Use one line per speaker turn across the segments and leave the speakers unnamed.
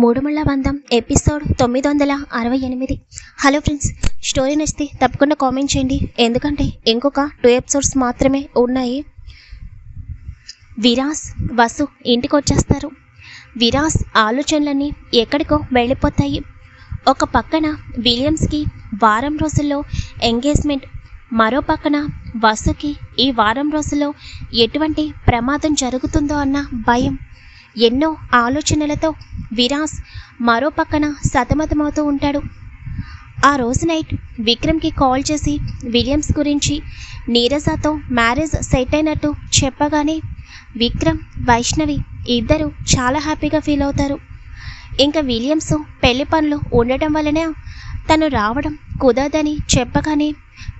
మూడుముళ్ళ బంధం ఎపిసోడ్ తొమ్మిది వందల అరవై ఎనిమిది. హలో ఫ్రెండ్స్ స్టోరీ నచ్చితే తప్పకుండా కామెంట్ చేయండి. ఎందుకంటే ఇంకొక టూ ఎపిసోడ్స్ మాత్రమే ఉన్నాయి. విరాస్ వసు ఇంటికి వచ్చేస్తారు విరాస్ ఆలోచనలన్నీ ఎక్కడికో వెళ్ళిపోతాయి. ఒక పక్కన విలియమ్స్కి వారం రోజుల్లో ఎంగేజ్మెంట్ మరో పక్కన వసుకి ఈ వారం రోజుల్లో ఎటువంటి ప్రమాదం జరుగుతుందో అన్న భయం. ఎన్నో ఆలోచనలతో విరాస్ మరో పక్కన సతమతమవుతూ ఉంటాడు. ఆ రోజు నైట్ విక్రమ్కి కాల్ చేసి విలియమ్స్ గురించి నీరజాతో మ్యారేజ్ సెట్ అయినట్టు చెప్పగానే విక్రమ్ వైష్ణవి ఇద్దరు చాలా హ్యాపీగా ఫీల్ అవుతారు. ఇంకా విలియమ్స్ పెళ్ళి పనులు ఉండటం వలన తను రావడం కుదరదని చెప్పగానే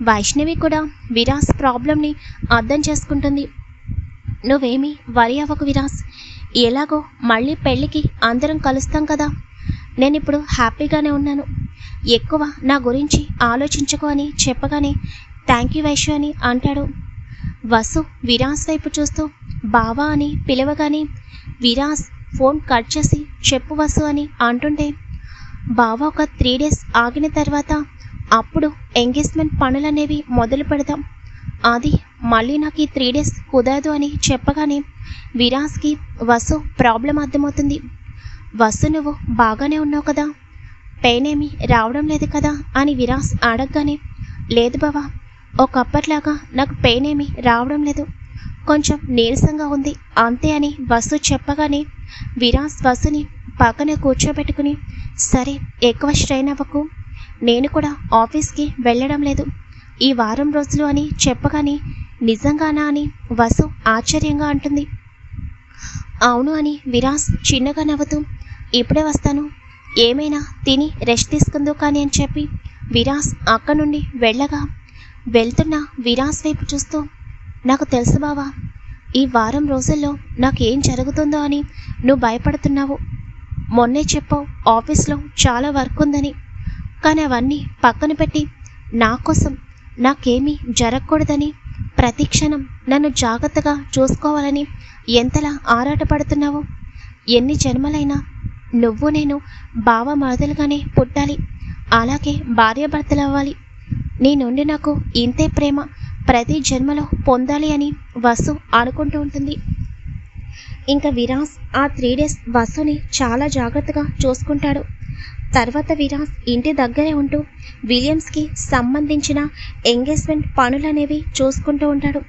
వైష్ణవి కూడా విరాస్ ప్రాబ్లంని అర్థం చేసుకుంటుంది. నువ్వేమీ వరి అవ్వకు విరాస్. ఎలాగో మళ్ళీ పెళ్ళికి అందరం కలుస్తాం కదా. నేను ఇప్పుడు హ్యాపీగానే ఉన్నాను. ఎక్కువ నా గురించి ఆలోచించుకో అని చెప్పగానే థ్యాంక్ యూ వైశ్య అని అంటాడు. వసు విరాస్ వైపు చూస్తూ బావా అని పిలవగానే విరాస్ ఫోన్ కట్ చేసి చెప్పు వసు అని అంటుంటే బావా ఒక త్రీ డేస్ ఆగిన తర్వాత అప్పుడు ఎంగేజ్మెంట్ పనులనేవి మొదలు పెడదాం. అది మళ్ళీ నాకు ఈ త్రీ డేస్ కుదరదు అని చెప్పగానే విరాస్కి వసు ప్రాబ్లం అర్థమవుతుంది. వసు నువ్వు బాగానే ఉన్నావు కదా? పెయిన్ ఏమీ రావడం లేదు కదా? అని విరాస్ అడగగానే లేదు బావా ఒకప్పట్లాగా నాకు పెయిన్ ఏమీ రావడం లేదు. కొంచెం నీరసంగా ఉంది అంతే అని వసు చెప్పగానే విరాస్ వసుని పక్కనే కూర్చోబెట్టుకుని సరే ఎక్కువ స్ట్రెయిన్ అవ్వకు. నేను కూడా ఆఫీస్కి వెళ్ళడం లేదు. ఈ వారం రోజులు అని చెప్పగానే నిజంగానా అని వసు ఆశ్చర్యంగా అంటుంది. అవును అని విరాస్ చిన్నగా నవ్వుతూ ఇప్పుడే వస్తాను. ఏమైనా తిని రెస్ట్ తీసుకుందో కానీ అని చెప్పి విరాస్ అక్క నుండి వెళ్ళగా వెళ్తున్న విరాస్ వైపు చూస్తూ నాకు తెలుసు బావా ఈ వారం రోజుల్లో నాకు ఏం జరుగుతుందో అని నువ్వు భయపడుతున్నావు. మొన్నే చెప్పావు ఆఫీస్లో చాలా వర్క్ ఉందని. కానీ అవన్నీ పక్కన పెట్టి నా కోసం నాకేమీ జరగకూడదని ప్రతి క్షణం నన్ను జాగ్రత్తగా చూసుకోవాలని ఎంతలా ఆరాటపడుతున్నావు? ఎన్ని జన్మలైనా నువ్వు నేను బావ మరదలుగానే పుట్టాలి. అలాగే భార్యాభర్తలు అవ్వాలి నీ నుండి నాకు ఇంతే ప్రేమ ప్రతి జన్మలో పొందాలి అని వసు అనుకుంటూ ఉంటుంది. ఇంకా విరాస్ ఆ త్రీ డేస్ వసుని చాలా జాగ్రత్తగా చూసుకుంటాడు. తర్వాత విరాస్ ఇంటి దగ్గరే ఉంటూ విలియమ్స్కి సంబంధించిన ఎంగేజ్మెంట్ పనులనేవి చూసుకుంటూ ఉంటాడు.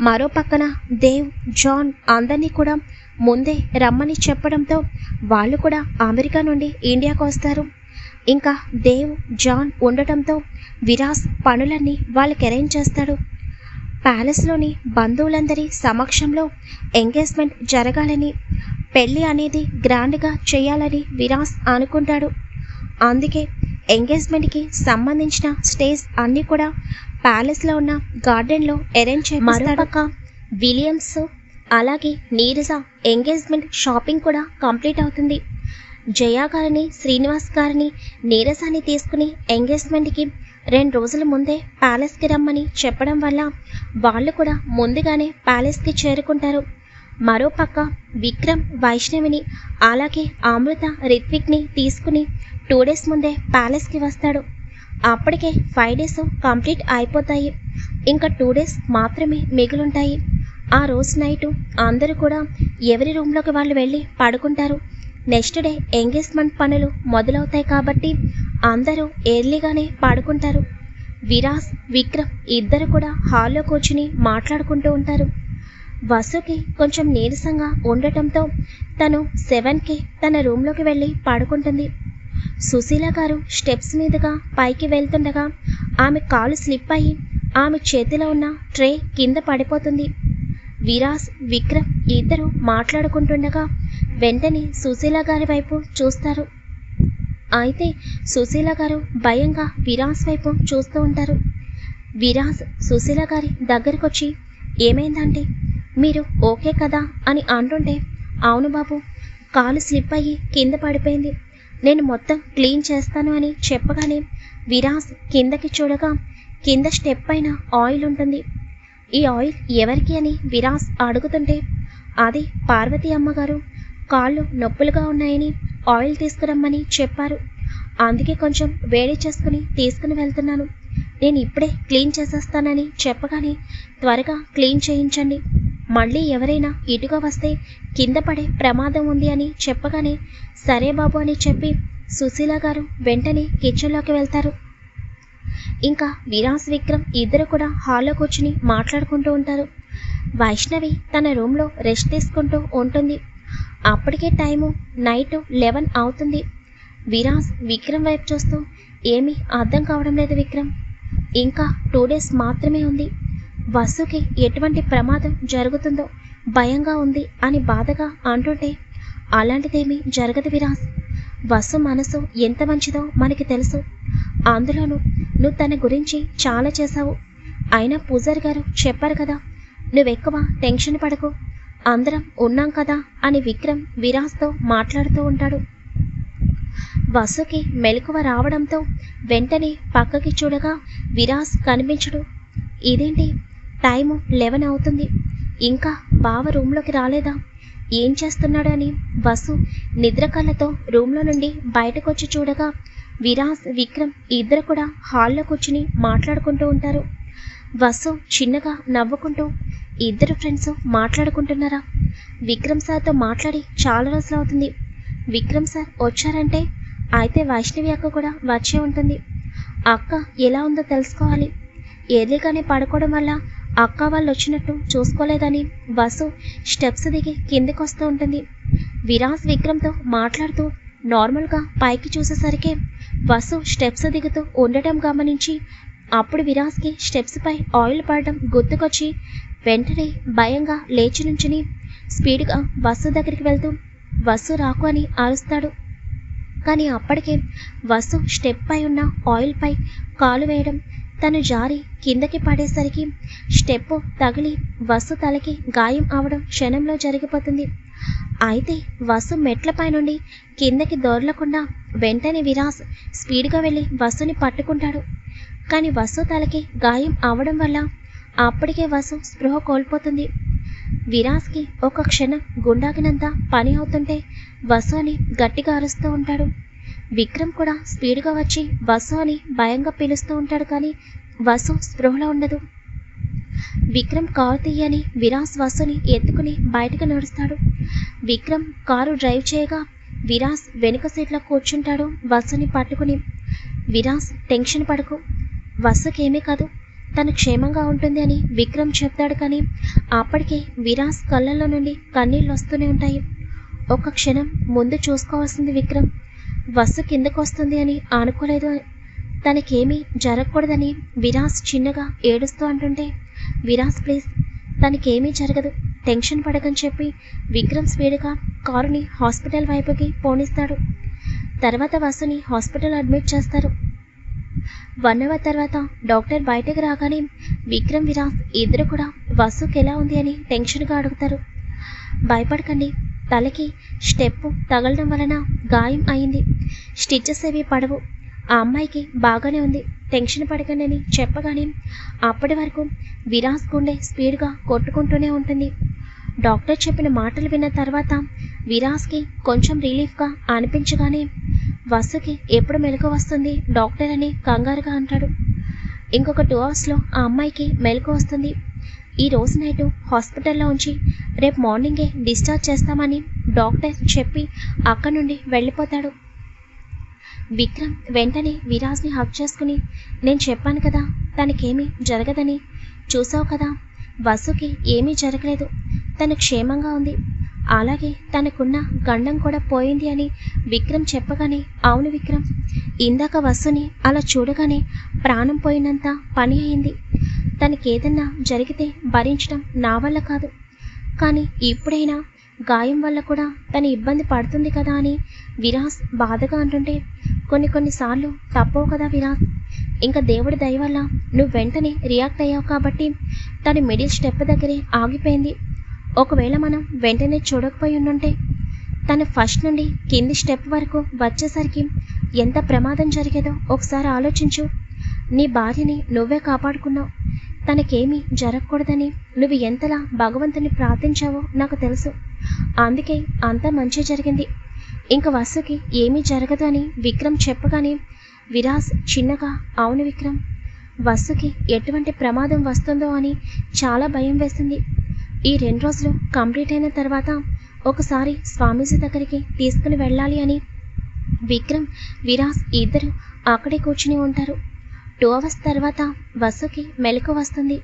మరో పక్కన దేవ్ జాన్ అందరినీ కూడా ముందే రమ్మని చెప్పడంతో వాళ్ళు కూడా అమెరికా నుండి ఇండియాకు వస్తారు. ఇంకా దేవ్ జాన్ ఉండటంతో విరాస్ పనులన్నీ వాళ్ళకి అరేంజ్ చేస్తాడు. ప్యాలెస్లోని బంధువులందరి సమక్షంలో ఎంగేజ్మెంట్ జరగాలని పెళ్ళి అనేది గ్రాండ్గా చేయాలని విరాస్ అనుకుంటాడు. అందుకే ఎంగేజ్మెంట్కి సంబంధించిన స్టేజ్ అన్నీ కూడా ప్యాలెస్లో ఉన్న గార్డెన్లో అరేంజ్ మరోపక్క విలియమ్స్ అలాగే నీరజ ఎంగేజ్మెంట్ షాపింగ్ కూడా కంప్లీట్ అవుతుంది. జయా గారిని శ్రీనివాస్ గారిని నీరజాని తీసుకుని ఎంగేజ్మెంట్కి రెండు రోజుల ముందే ప్యాలెస్కి రమ్మని చెప్పడం వల్ల వాళ్ళు కూడా ముందుగానే ప్యాలెస్కి చేరుకుంటారు. మరోపక్క విక్రమ్ వైష్ణవిని అలాగే అమృత రిత్విక్ని తీసుకుని టూ డేస్ ముందే ప్యాలెస్కి వస్తాడు. అప్పటికే ఫైవ్ డేస్ కంప్లీట్ అయిపోతాయి. ఇంకా టూ డేస్ మాత్రమే మిగులుంటాయి. ఆ రోజు నైటు అందరూ కూడా ఎవరి రూమ్లోకి వాళ్ళు వెళ్ళి పడుకుంటారు. నెక్స్ట్ డే ఎంగేజ్మెంట్ పనులు మొదలవుతాయి కాబట్టి అందరూ ఎర్లీగానే పడుకుంటారు. విరాస్ విక్రమ్ ఇద్దరు కూడా హాల్లో కూర్చుని మాట్లాడుకుంటూ ఉంటారు. వసుకి కొంచెం నీరసంగా ఉండటంతో తను సెవెన్కి తన రూమ్లోకి వెళ్ళి పడుకుంటుంది. సుశీల గారు స్టెప్స్ మీదుగా పైకి వెళ్తుండగా ఆమె కాలు స్లిప్ అయ్యి ఆమె చేతిలో ఉన్న ట్రే కింద పడిపోతుంది. విరాస్ విక్రమ్ ఇద్దరు మాట్లాడుకుంటుండగా వెంటనే సుశీల గారి వైపు చూస్తారు. అయితే సుశీల గారు భయంగా విరాస్ వైపు చూస్తూ ఉంటారు. విరాస్ సుశీల గారి దగ్గరకొచ్చి ఏమైందంటే మీరు ఓకే కదా? అని అంటుంటే అవును బాబు కాలు స్లిప్ అయ్యి కింద పడిపోయింది. నేను మొత్తం క్లీన్ చేస్తాను అని చెప్పగానే విరాస్ కిందకి చూడగా కింద స్టెప్ పైన ఆయిల్ ఉంటుంది. ఈ ఆయిల్ ఎవరికి అని విరాస్ అడుగుతుంటే అది పార్వతి అమ్మగారు. కాళ్ళు నొప్పులుగా ఉన్నాయని ఆయిల్ తీసుకురమ్మని చెప్పారు. అందుకే కొంచెం వేడి చేసుకుని తీసుకుని వెళ్తున్నాను. నేను ఇప్పుడే క్లీన్ చేసేస్తానని చెప్పగానే త్వరగా క్లీన్ చేయించండి. మళ్ళీ ఎవరైనా ఇటుగా వస్తే కింద పడే ప్రమాదం ఉంది అని చెప్పగానే సరే బాబు అని చెప్పి సుశీల గారు వెంటనే కిచెన్లోకి వెళ్తారు. ఇంకా విరాస్ విక్రమ్ ఇద్దరు కూడా హాల్లో కూర్చుని మాట్లాడుకుంటూ ఉంటారు. వైష్ణవి తన రూమ్లో రెస్ట్ తీసుకుంటూ ఉంటుంది. అప్పటికే టైము నైట్ లెవెన్ అవుతుంది. విరాస్ విక్రమ్ వైపు చూస్తూ ఏమీ అర్థం కావడం లేదు విక్రమ్. ఇంకా టూ డేస్ మాత్రమే ఉంది. వసుకి ఎటువంటి ప్రమాదం జరుగుతుందో భయంగా ఉంది అని బాధగా అంటుంటే అలాంటిదేమీ జరగదు విరాస్. వసు మనసు ఎంత మంచిదో మనకి తెలుసు. అందులోనూ నువ్వు తన గురించి చాలా చేశావు. అయినా పూజారి గారు చెప్పారు కదా నువ్వెక్కువ టెన్షన్ పడకు. అందరం ఉన్నాం కదా అని విక్రమ్ విరాస్తో మాట్లాడుతూ ఉంటాడు. వసుకి మెలకువ రావడంతో వెంటనే పక్కకి చూడగా విరాస్ కనిపించడు. ఇదేంటి? టైం లెవెన్ అవుతుంది. ఇంకా బావ రూమ్లోకి రాలేదా? ఏం చేస్తున్నాడు అని వసు నిద్రకళ్ళతో రూమ్లో నుండి బయటకొచ్చి చూడగా విరాస్ విక్రమ్ ఇద్దరు కూడా హాల్లో కూర్చుని మాట్లాడుకుంటూ ఉంటారు. వసు చిన్నగా నవ్వుకుంటూ ఇద్దరు ఫ్రెండ్స్ మాట్లాడుకుంటున్నారా? విక్రమ్ సార్తో మాట్లాడి చాలా రోజులు అవుతుంది. విక్రమ్ సార్ వచ్చారంటే అయితే వైష్ణవి అక్క కూడా వచ్చే ఉంటుంది. అక్క ఎలా ఉందో తెలుసుకోవాలి. ఎర్లీగానే పడుకోవడం వల్ల అక్క వాళ్ళు వచ్చినట్టు చూసుకోలేదని బస్సు స్టెప్స్ దిగి కిందకొస్తూ వస్తూ ఉంటుంది. విరాస్ విక్రమ్తో మాట్లాడుతూ నార్మల్గా పైకి చూసేసరికి బస్సు స్టెప్స్ దిగుతూ ఉండటం గమనించి అప్పుడు విరాస్కి స్టెప్స్ పై ఆయిల్ పడడం గుర్తుకొచ్చి వెంటనే భయంగా లేచి నుంచుని స్పీడ్గా బస్సు దగ్గరికి వెళ్తూ బస్సు రాకు అని అరుస్తాడు. కానీ అప్పటికే బస్సు స్టెప్ పై ఉన్న ఆయిల్పై కాలు వేయడం తను జారి కిందకి పడేసరికి స్టెప్ తగిలి వసు తలకి గాయం అవడం క్షణంలో జరిగిపోతుంది. అయితే వసు మెట్లపై నుండి కిందకి దొరలకుండా వెంటనే విరాస్ స్పీడ్గా వెళ్ళి వసుని పట్టుకుంటాడు. కానీ వసు తలకి గాయం అవడం వల్ల అప్పటికే వసు స్పృహ కోల్పోతుంది. విరాస్కి ఒక క్షణం గుండాగినంత పని అవుతుంటే వసు అని గట్టిగా అరుస్తూ ఉంటాడు. విక్రమ్ కూడా స్పీడ్గా వచ్చి వసు అని భయంగా పిలుస్తూ ఉంటాడు కానీ వసు స్పృహలో ఉండదు. విక్రమ్ కారు తీయని విరాస్ వసుని ఎత్తుకుని బయటకు నడుస్తాడు. విక్రమ్ కారు డ్రైవ్ చేయగా విరాస్ వెనుక సీట్లో కూర్చుంటాడు వసుని పట్టుకుని. విరాస్ టెన్షన్ పడకు. వసుకేమీ కాదు తను క్షేమంగా ఉంటుంది అని విక్రమ్ చెప్తాడు కానీ అప్పటికే విరాస్ కళ్ళల్లో నుండి కన్నీళ్ళు వస్తూనే ఉంటాయి. ఒక క్షణం ముందు చూసుకోవాల్సింది విక్రమ్. వసు కిందకొస్తుంది అని అనుకోలేదు తనకేమీ జరగకూడదని విరాస్ చిన్నగా ఏడుస్తూ అంటుంటే విరాస్ ప్లీజ్ తనకేమీ జరగదు. టెన్షన్ పడకని చెప్పి విక్రమ్ స్పీడ్గా కారుని హాస్పిటల్ వైపుకి పోనిస్తాడు. తర్వాత వసుని హాస్పిటల్ అడ్మిట్ చేస్తారు. వన్ అవర్ తర్వాత డాక్టర్ బయటకు రాగానే విక్రమ్ విరాస్ ఇద్దరు కూడా వసుకి ఎలా ఉంది అని టెన్షన్గా అడుగుతారు. భయపడకండి తలకి స్టెప్పు తగలడం వలన గాయం అయింది. స్టిచెస్ ఏవి పడవు. ఆ అమ్మాయికి బాగానే ఉంది. టెన్షన్ పడకండి చెప్పగానే అప్పటి వరకు విరాస్ గుండె స్పీడ్గా కొట్టుకుంటూనే ఉంటుంది. డాక్టర్ చెప్పిన మాటలు విన్న తర్వాత విరాస్కి కొంచెం రిలీఫ్గా అనిపించగానే వసుకి ఎప్పుడు మెలకు వస్తుంది డాక్టర్ అని కంగారుగా అంటాడు. ఇంకొక టూ అవర్స్లో ఆ అమ్మాయికి మెలకు వస్తుంది. ఈ రోజు నైట్ హాస్పిటల్లో ఉంచి రేపు మార్నింగే డిశ్చార్జ్ చేస్తామని డాక్టర్ చెప్పి అక్కడి నుండి వెళ్ళిపోతాడు. విక్రమ్ వెంటనే విరాజ్ని హక్ చేసుకుని నేను చెప్పాను కదా తనకేమీ జరగదని. చూసావు కదా వసుకి ఏమీ జరగలేదు. తను క్షేమంగా ఉంది. అలాగే తనకున్న గండం కూడా పోయింది అని విక్రమ్ చెప్పగానే అవును విక్రమ్ ఇందాక వసుని అలా చూడగానే ప్రాణం పోయినంత పని అయింది. తనకేదన్నా జరిగితే భరించడం నా వల్ల కాదు. కానీ ఇప్పుడైనా గాయం వల్ల కూడా తను ఇబ్బంది పడుతుంది కదా అని విరాస్ బాధగా అంటుంటే కొన్ని కొన్నిసార్లు తప్పవు కదా విరాస్. ఇంకా దేవుడి దయ వల్ల నువ్వు వెంటనే రియాక్ట్ అయ్యావు కాబట్టి తను మిడిల్ స్టెప్ దగ్గరే ఆగిపోయింది. ఒకవేళ మనం వెంటనే చూడకపోయి ఉండుంటే తను ఫస్ట్ నుండి కింది స్టెప్ వరకు వచ్చేసరికి ఎంత ప్రమాదం జరిగేదో ఒకసారి ఆలోచించు. నీ భార్యని నువ్వే కాపాడుకున్నావు. తనకేమీ జరగకూడదని నువ్వు ఎంతలా భగవంతుని ప్రార్థించావో నాకు తెలుసు. అందుకే అంతా మంచి జరిగింది. ఇంక వసుకి ఏమీ జరగదు అని విక్రమ్ చెప్పగానే విరాస్ చిన్నగా అవును విక్రమ్. వసుకి ఎటువంటి ప్రమాదం వస్తుందో అని చాలా భయం వేసింది ఈ రెండు రోజులు కంప్లీట్ అయిన తర్వాత ఒకసారి స్వామీజీ దగ్గరికి తీసుకుని వెళ్ళాలి అని. విక్రమ్ విరాజ్ ఇద్దరు అక్కడే కూర్చుని ఉంటారు. టూ అవర్స్ తర్వాత వసుకి మెలకు వస్తుంది.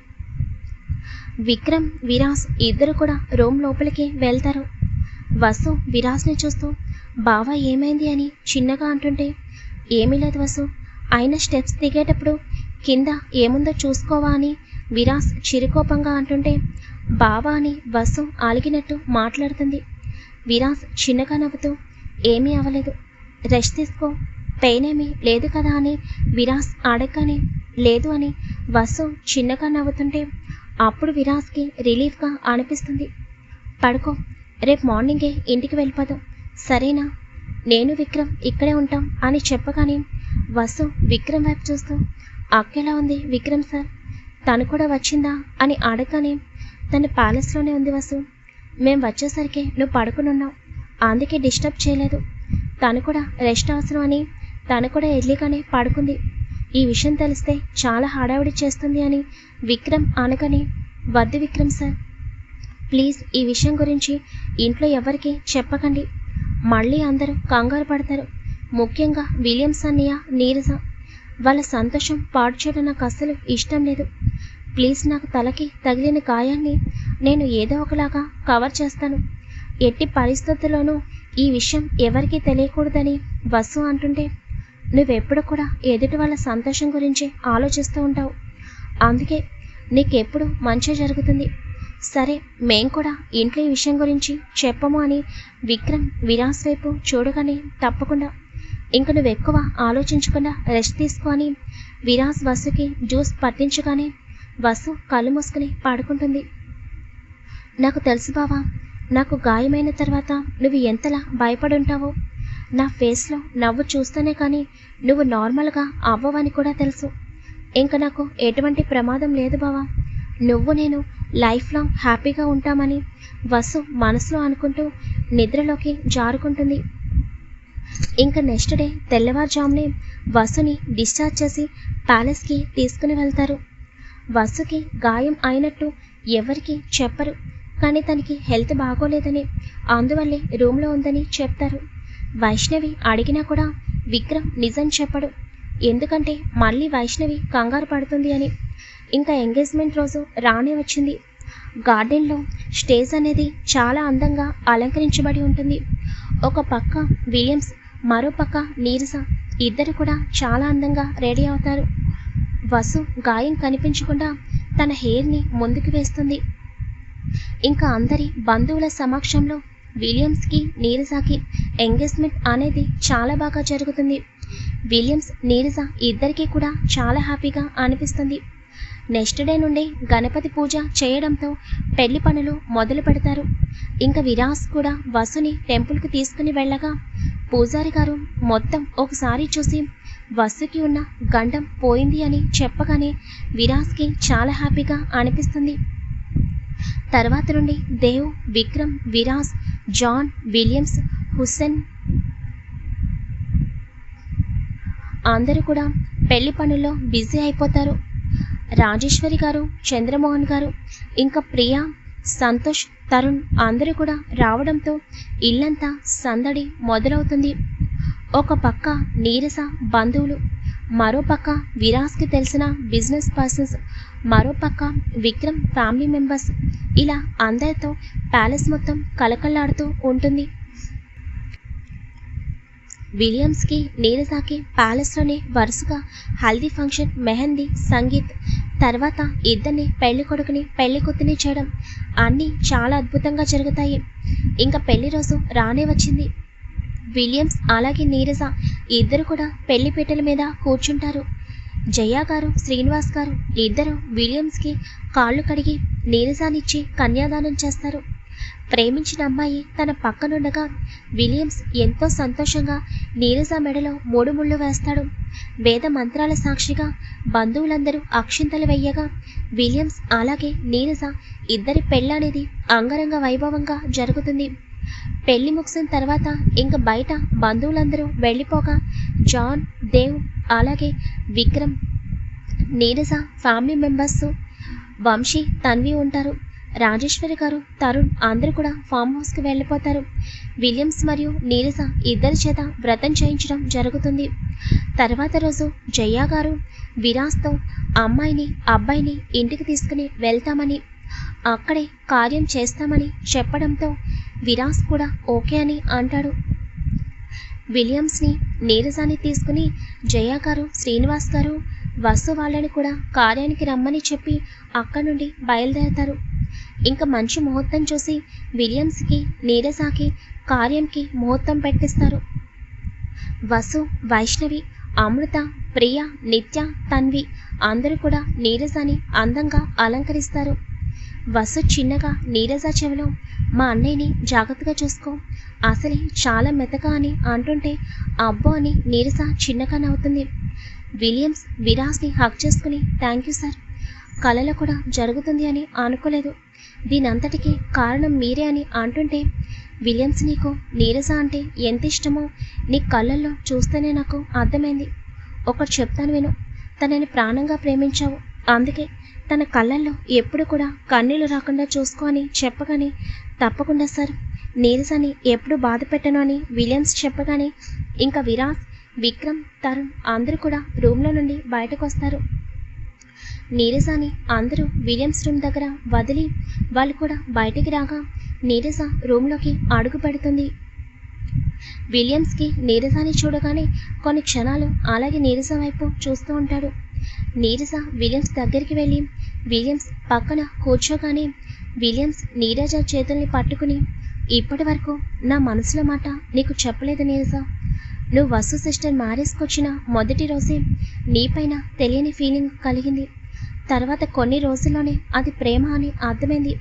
విక్రమ్ విరాజ్ ఇద్దరు కూడా రూమ్ లోపలికి వెళ్తారు. వసు విరాజ్ని చూస్తూ బావా ఏమైంది అని చిన్నగా అంటుంటే ఏమీ లేదు వసు. అయిన స్టెప్స్ దిగేటప్పుడు కింద ఏముందో చూసుకోవా అని విరాస్ చిరుకోపంగా అంటుంటే బావా అని వసు ఆలిగినట్టు మాట్లాడుతుంది. విరాస్ చిన్నగా నవ్వుతూ ఏమీ అవ్వలేదు. రెస్ట్ తీసుకో. పెయిన్ ఏమీ లేదు కదా అని విరాస్ అడగని లేదు అని వసు చిన్నగా నవ్వుతుంటే అప్పుడు విరాస్కి రిలీఫ్గా అనిపిస్తుంది. పడుకో రేపు మార్నింగే ఇంటికి వెళ్ళిపోదాం. సరేనా? నేను విక్రమ్ ఇక్కడే ఉంటాం అని చెప్పగానే వసు విక్రమ్ వైపు చూస్తూ అక్కెలా ఉంది విక్రమ్ సార్? తను కూడా వచ్చిందా? అని అడగగానే తన ప్యాలెస్లోనే ఉంది వసు. మేము వచ్చేసరికి నువ్వు పడుకుని ఉన్నావు అందుకే డిస్టర్బ్ చేయలేదు. తను కూడా రెస్ట్ అవసరం అని తను కూడా ఎర్లీగానే పడుకుంది. ఈ విషయం తెలిస్తే చాలా హడావిడి చేస్తుంది అని విక్రమ్ అనగానే వద్దు విక్రమ్ సార్. ప్లీజ్ ఈ విషయం గురించి ఇంట్లో ఎవరికి చెప్పకండి. మళ్ళీ అందరూ కంగారు పడతారు. ముఖ్యంగా విలియమ్స్ అన్నయ్య నీరజ. వాళ్ళ సంతోషం పాడు చేయడం నాకు అస్సలు ఇష్టం లేదు. ప్లీజ్ నాకు తలకి తగిలిన గాయాన్ని నేను ఏదో ఒకలాగా కవర్ చేస్తాను. ఎట్టి పరిస్థితుల్లోనూ ఈ విషయం ఎవరికీ తెలియకూడదని బస్సు అంటుంటే నువ్వెప్పుడు కూడా ఎదుటి వాళ్ళ సంతోషం గురించి ఆలోచిస్తూ ఉంటావు. అందుకే నీకెప్పుడు మంచి జరుగుతుంది. సరే మేం కూడా ఇంట్లో ఈ విషయం గురించి చెప్పము అని విక్రమ్ విరాస్ వైపు చూడగానే తప్పకుండా ఇంక నువ్వు ఎక్కువ ఆలోచించకుండా రెస్ట్ తీసుకొని విరాస్ వసుకి జ్యూస్ పట్టించగానే వసు కళ్ళు మూసుకుని పాడుకుంటుంది. నాకు తెలుసు బావా నాకు గాయమైన తర్వాత నువ్వు ఎంతలా భయపడుంటావో. నా ఫేస్లో నవ్వు చూస్తేనే కానీ నువ్వు నార్మల్గా అవ్వవని కూడా తెలుసు. ఇంకా నాకు ఎటువంటి ప్రమాదం లేదు బావా. నువ్వు నేను లైఫ్ లాంగ్ హ్యాపీగా ఉంటామని వసు మనసులో అనుకుంటూ నిద్రలోకి జారుకుంటుంది. ఇంకా నెక్స్ట్ డే తెల్లవారుజామునే వసుని డిశ్చార్జ్ చేసి ప్యాలెస్కి తీసుకుని వెళ్తారు. వసుకి గాయం అయినట్టు ఎవరికి చెప్పరు కానీ తనకి హెల్త్ బాగోలేదని అందువల్లే రూమ్లో ఉందని చెప్తారు. వైష్ణవి అడిగినా కూడా విక్రమ్ నిజం చెప్పడు. ఎందుకంటే మళ్ళీ వైష్ణవి కంగారు పడుతుంది అని. ఇంకా ఎంగేజ్మెంట్ రోజు రానే వచ్చింది. గార్డెన్లో స్టేజ్ అనేది చాలా అందంగా అలంకరించబడి ఉంటుంది. ఒక పక్క విలియమ్స్ మరో పక్క నీరస. ఇద్దరు కూడా చాలా అందంగా రెడీ అవుతారు. వసు గాయం కనిపించకుండా తన హెయిర్ని ముందుకు వేస్తుంది. ఇంకా అందరి బంధువుల సమక్షంలో విలియమ్స్కి నీరసాకి ఎంగేజ్మెంట్ అనేది చాలా బాగా జరుగుతుంది. విలియమ్స్ నీరజ ఇద్దరికీ కూడా చాలా హ్యాపీగా అనిపిస్తుంది. నెక్స్ట్ డే నుండి గణపతి పూజ చేయడంతో పెళ్ళి పనులు మొదలు పెడతారు. ఇంకా విరాస్ కూడా వసుని టెంపుల్కి తీసుకుని వెళ్ళగా పూజారి గారు మొత్తం ఒకసారి చూసి వసుకి ఉన్న గండం పోయింది అని చెప్పగానే విరాస్కి చాలా హ్యాపీగా అనిపిస్తుంది. తర్వాత నుండి దేవ్ విక్రమ్ విరాస్ జాన్ విలియమ్స్ హుస్సేన్. అందరూ కూడా పెళ్ళి పనుల్లో బిజీ అయిపోతారు. రాజేశ్వరి గారు చంద్రమోహన్ గారు ఇంకా ప్రియా సంతోష్ తరుణ్ అందరూ కూడా రావడంతో ఇల్లంతా సందడి మొదలవుతుంది. ఒక పక్క నీరస బంధువులు మరో పక్క విరాస్కి తెలిసిన బిజినెస్ పర్సన్స్ మరో పక్క విక్రమ్ ఫ్యామిలీ మెంబర్స్. ఇలా అందరితో ప్యాలెస్ మొత్తం కలకల్లాడుతూ ఉంటుంది. విలియమ్స్కి నీరజాకి ప్యాలెస్లోనే వరుసగా హల్దీ ఫంక్షన్ మెహందీ సంగీత్ తర్వాత ఇద్దరిని పెళ్ళి కొడుకుని పెళ్ళి కూతుని చేయడం అన్నీ చాలా అద్భుతంగా జరుగుతాయి. ఇంకా పెళ్ళి రోజు రానే వచ్చింది. విలియమ్స్ అలాగే నీరజ ఇద్దరు కూడా పెళ్ళి పీటల మీద కూర్చుంటారు. జయ గారు శ్రీనివాస్ గారు ఇద్దరు విలియమ్స్కి కాళ్ళు కడిగి నీరజానిచ్చి కన్యాదానం చేస్తారు. ప్రేమించిన అమ్మాయి తన పక్కనుండగా విలియమ్స్ ఎంతో సంతోషంగా నీరజ మెడలో మూడు ముళ్ళు వేస్తాడు. వేద మంత్రాల సాక్షిగా బంధువులందరూ అక్షింతలు వెయ్యగా విలియమ్స్ అలాగే నీరజ ఇద్దరి పెళ్ళనేది అంగరంగ వైభవంగా జరుగుతుంది. పెళ్ళి ముగిసిన తర్వాత ఇంక బయట బంధువులందరూ వెళ్ళిపోగా జాన్ దేవ్ అలాగే విక్రమ్ నీరజ ఫ్యామిలీ మెంబర్స్ వంశీ తన్వి ఉంటారు. రాజేశ్వరి గారు తరుణ్ అందరూ కూడా ఫామ్ హౌస్కి వెళ్ళిపోతారు. విలియమ్స్ మరియు నీరజ ఇద్దరి చేత వ్రతం చేయించడం జరుగుతుంది. తర్వాత రోజు జయ గారు విరాస్తో అమ్మాయిని అబ్బాయిని ఇంటికి తీసుకుని వెళ్తామని అక్కడే కార్యం చేస్తామని చెప్పడంతో విరాస్ కూడా ఓకే అని అంటాడు. విలియమ్స్ని నీరజాని తీసుకుని జయ గారు శ్రీనివాస్ గారు వసు వాళ్ళని కూడా కార్యానికి రమ్మని చెప్పి అక్కడి నుండి బయలుదేరతారు. ఇంకా మంచి ముహూర్తం చూసి విలియమ్స్కి నీరజాకి కార్యంకి ముహూర్తం పెట్టిస్తారు. వసు వైష్ణవి అమృత ప్రియ నిత్య తన్వి అందరూ కూడా నీరజాని అందంగా అలంకరిస్తారు. వసు చిన్నగా నీరజ చెవిలో మా అన్నయ్యని జాగ్రత్తగా చూసుకో. అసలే చాలా మెతగా అని అంటుంటే అబ్బో అని నీరజ చిన్నగా నవ్వుతుంది. విలియమ్స్ విరాస్ని హక్ చేసుకుని థ్యాంక్ యూ సార్. కళలో కూడా జరుగుతుంది అని అనుకోలేదు. దీనంతటికీ కారణం మీరే అని అంటుంటే విలియమ్స్ నీకు నీరజ అంటే ఎంత ఇష్టమో నీ కళ్ళల్లో చూస్తేనే నాకు అర్థమైంది. ఒకటి చెప్తాను విను తనని ప్రాణంగా ప్రేమించావు. అందుకే తన కళ్ళల్లో ఎప్పుడు కూడా కన్నీళ్ళు రాకుండా చూసుకో అని చెప్పగానే తప్పకుండా సార్ నీరజని ఎప్పుడు బాధ పెట్టను అని విలియమ్స్ చెప్పగానే ఇంకా విరాజ్ విక్రమ్ తరుణ్ అందరూ కూడా రూమ్లో నుండి బయటకు వస్తారు. నీరజాని అందరూ విలియమ్స్ రూమ్ దగ్గర వదిలి వాళ్ళు కూడా బయటికి రాగా నీరజ రూమ్లోకి అడుగు పెడుతుంది. విలియమ్స్కి నీరజాని చూడగానే కొన్ని క్షణాలు అలాగే నీరజ వైపు చూస్తూ ఉంటాడు. నీరజ విలియమ్స్ దగ్గరికి వెళ్ళి విలియమ్స్ పక్కన కూర్చోగానే విలియమ్స్ నీరజ చేతుల్ని పట్టుకుని ఇప్పటి వరకు నా మనసులో మాట నీకు చెప్పలేదు నీరజ. నువ్వు వసు సిస్టర్ మ్యారేజ్కి వచ్చిన మొదటి రోజే నీపైన తెలియని ఫీలింగ్ కలిగింది. తర్వాత కొన్ని రోజుల్లోనే అది ప్రేమ అని అర్థమైంది.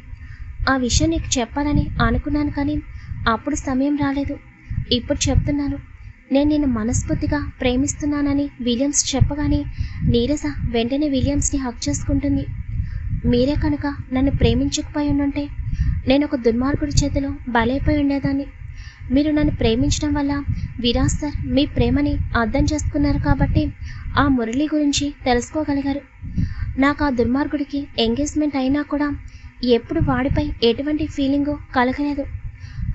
ఆ విషయం నీకు చెప్పాలని అనుకున్నాను కానీ అప్పుడు సమయం రాలేదు. ఇప్పుడు చెప్తున్నాను నేను నిన్ను మనస్ఫూర్తిగా ప్రేమిస్తున్నానని విలియమ్స్ చెప్పగానే నీరజ వెంటనే విలియమ్స్ని హక్ చేసుకుంటుంది. మీరే కనుక నన్ను ప్రేమించకపోయి ఉండుంటే నేను ఒక దుర్మార్గుడి చేతిలో బలైపోయి ఉండేదాన్ని. మీరు నన్ను ప్రేమించడం వల్ల విరాజ్ సార్ మీ ప్రేమని అర్థం చేసుకున్నారు కాబట్టి ఆ మురళి గురించి తెలుసుకోగలిగారు. నాకు ఆ దుర్మార్గుడికి ఎంగేజ్మెంట్ అయినా కూడా ఎప్పుడు వాడిపై ఎటువంటి ఫీలింగు కలగలేదు.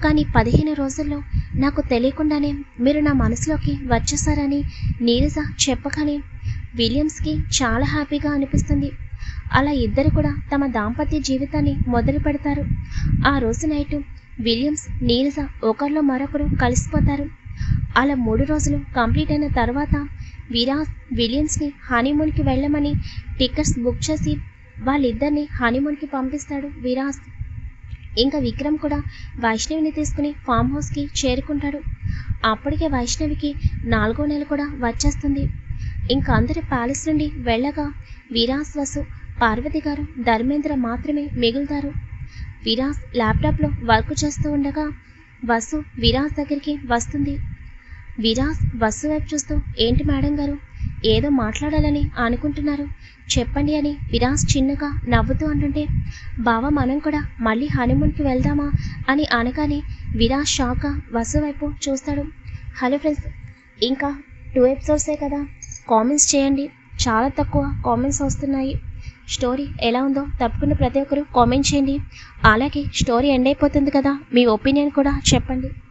కానీ పదిహేను రోజుల్లో నాకు తెలియకుండానే మీరు నా మనసులోకి వచ్చేసారని నీరజ చెప్పగానే విలియమ్స్కి చాలా హ్యాపీగా అనిపిస్తుంది. అలా ఇద్దరు కూడా తమ దాంపత్య జీవితాన్ని మొదలు పెడతారు. ఆ రోజు నైటు విలియమ్స్ నీరజ ఒకరిలో మరొకరు కలిసిపోతారు. అలా మూడు రోజులు కంప్లీట్ అయిన తర్వాత విరాజ్ విలియమ్స్ని హనీమూన్కి వెళ్ళమని టికెట్స్ బుక్ చేసి వాళ్ళిద్దరిని హనీమూన్కి పంపిస్తాడు విరాజ్ ఇంకా విక్రమ్ కూడా వైష్ణవిని తీసుకుని ఫామ్ హౌస్కి చేరుకుంటాడు. అప్పటికే వైష్ణవికి నాలుగో నెల కూడా వచ్చేస్తుంది. ఇంకా అందరి ప్యాలెస్ నుండి వెళ్ళగా విరాస్ వసు పార్వతి గారు ధర్మేంద్ర మాత్రమే మిగులుతారు. విరాస్ ల్యాప్టాప్లో వర్క్ చేస్తూ ఉండగా వసు విరాస్ దగ్గరికి వస్తుంది. విరాస్ బస్సు వైపు చూస్తూ ఏంటి మేడం గారు? ఏదో మాట్లాడాలని అనుకుంటున్నారు. చెప్పండి అని విరాస్ చిన్నగా నవ్వుతూ అంటుంటే బావ మనం కూడా మళ్ళీ హనీమూన్కి వెళ్దామా? అని అనగానే విరాస్ షాక్గా వసు వైపు చూస్తాడు. హలో ఫ్రెండ్స్ ఇంకా టూ ఎపిసోడ్సే కదా. కామెంట్స్ చేయండి. చాలా తక్కువ కామెంట్స్ వస్తున్నాయి. స్టోరీ ఎలా ఉందో తప్పకుండా ప్రతి ఒక్కరు కామెంట్ చేయండి. అలాగే స్టోరీ ఎండ్ అయిపోతుంది కదా. మీ ఒపీనియన్ కూడా చెప్పండి.